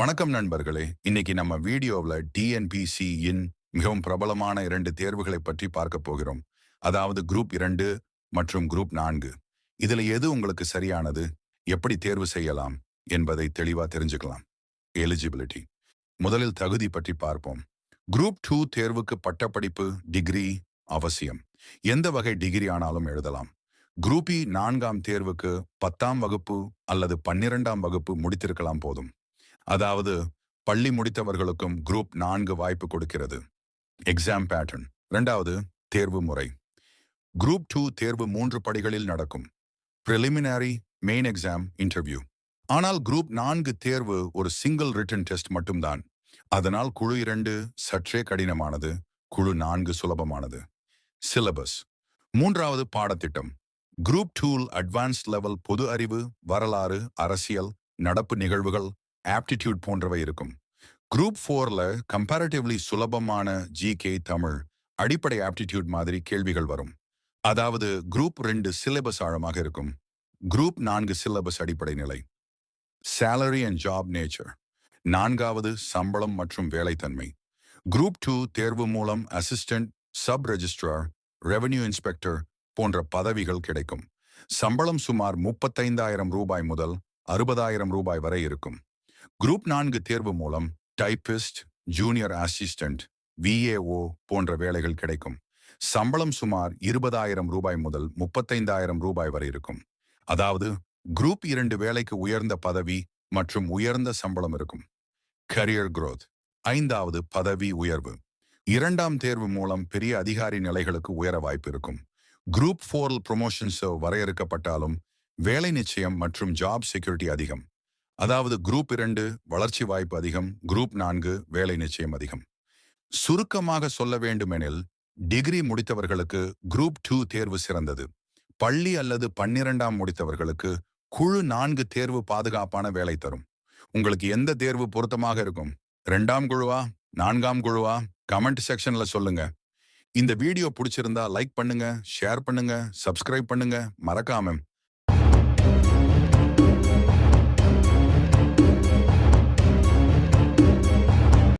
வணக்கம் நண்பர்களே. இன்னைக்கு நம்ம வீடியோவில் டிஎன்பிசி இன் மிகவும் பிரபலமான இரண்டு தேர்வுகளை பற்றி பார்க்க போகிறோம். அதாவது குரூப் இரண்டு மற்றும் குரூப் நான்கு. இதுல எது உங்களுக்கு சரியானது? எப்படி தேர்வு செய்யலாம்? என்பதை தெளிவா தெரிஞ்சுக்கலாம். எலிஜிபிலிட்டி முதலில் தகுதி பற்றி பார்ப்போம். குரூப் டூ தேர்வுக்கு பட்டப்படிப்பு டிகிரி அவசியம். எந்த வகை டிகிரி ஆனாலும் எழுதலாம். குரூப் இ e நான்காம் தேர்வுக்கு பத்தாம் வகுப்பு அல்லது பன்னிரெண்டாம் வகுப்பு முடித்திருக்கலாம் போதும். அதாவது பள்ளி முடித்தவர்களுக்கும் குரூப் நான்கு வாய்ப்பு கொடுக்கிறது. எக்ஸாம் பேட்டர்ன் இரண்டாவது தேர்வு முறை. குரூப் டூ தேர்வு மூன்று படிகளில் நடக்கும். ப்ரிலிமினரி மெயின் எக்ஸாம் இன்டர்வியூ ஆனால் குரூப் நான்கு தேர்வு ஒரு சிங்கிள் ரிட்டன் டெஸ்ட் மட்டும்தான். அதனால் குழு இரண்டு சற்றே கடினமானது குழு நான்கு சுலபமானது. சிலபஸ் மூன்றாவது பாடத்திட்டம். குரூப் டூல் அட்வான்ஸ்ட் லெவல் பொது அறிவு வரலாறு அரசியல் நடப்பு நிகழ்வுகள் ஆப்டிடியூட் போன்றவை இருக்கும். குரூப் ஃபோர்ல கம்பேரட்டிவ்லி சுலபமான ஜிகே தமிழ் அடிப்படை ஆப்டிடியூட் மாதிரி கேள்விகள் வரும். அதாவது குரூப் ரெண்டு சிலபஸ் ஆழமாக இருக்கும். குரூப் நான்கு சிலபஸ் அடிப்படை நிலை. சேலரி அண்ட் ஜாப் நேச்சர் நான்காவது சம்பளம் மற்றும் வேலைத்தன்மை. குரூப் டூ தேர்வு மூலம் assistant sub registrar revenue inspector போன்ற பதவிகள் கிடைக்கும். சம்பளம் சுமார் முப்பத்தைந்தாயிரம் ரூபாய் முதல் அறுபதாயிரம் ரூபாய் வரை இருக்கும். குரூப் நான்கு தேர்வு மூலம் டைபிஸ்ட் ஜூனியர் அசிஸ்டன்ட் விஏஓ போன்ற வேலைகள் கிடைக்கும். சம்பளம் சுமார் இருபதாயிரம் ரூபாய் முதல் முப்பத்தைந்தாயிரம் ரூபாய் வரை இருக்கும். அதாவது குரூப் இரண்டு வேலைக்கு உயர்ந்த பதவி மற்றும் உயர்ந்த சம்பளம் இருக்கும். கரியர் குரோத் ஐந்தாவது பதவி உயர்வு. இரண்டாம் தேர்வு மூலம் பெரிய அதிகாரி நிலைகளுக்கு உயர வாய்ப்பு இருக்கும். குரூப் ஃபோர் ப்ரொமோஷன்ஸ் வரையறுக்கப்பட்டாலும் வேலை நிச்சயம் மற்றும் ஜாப் செக்யூரிட்டி அதிகம். அதாவது குரூப் இரண்டு வளர்ச்சி வாய்ப்பு அதிகம் குரூப் நான்கு வேலை நிச்சயம் அதிகம். சுருக்கமாக சொல்ல வேண்டுமெனில் டிகிரி முடித்தவர்களுக்கு குரூப் டூ தேர்வு சிறந்தது. பள்ளி அல்லது பன்னிரெண்டாம் முடித்தவர்களுக்கு குழு நான்கு தேர்வு பாதுகாப்பான வேலை தரும். உங்களுக்கு எந்த தேர்வு பொருத்தமாக இருக்கும்? ரெண்டாம் குழுவா? நான்காம் குழுவா? கமெண்ட் செக்ஷன்ல சொல்லுங்க. இந்த வீடியோ பிடிச்சிருந்தா லைக் பண்ணுங்க ஷேர் பண்ணுங்க சப்ஸ்கிரைப் பண்ணுங்க மறக்காம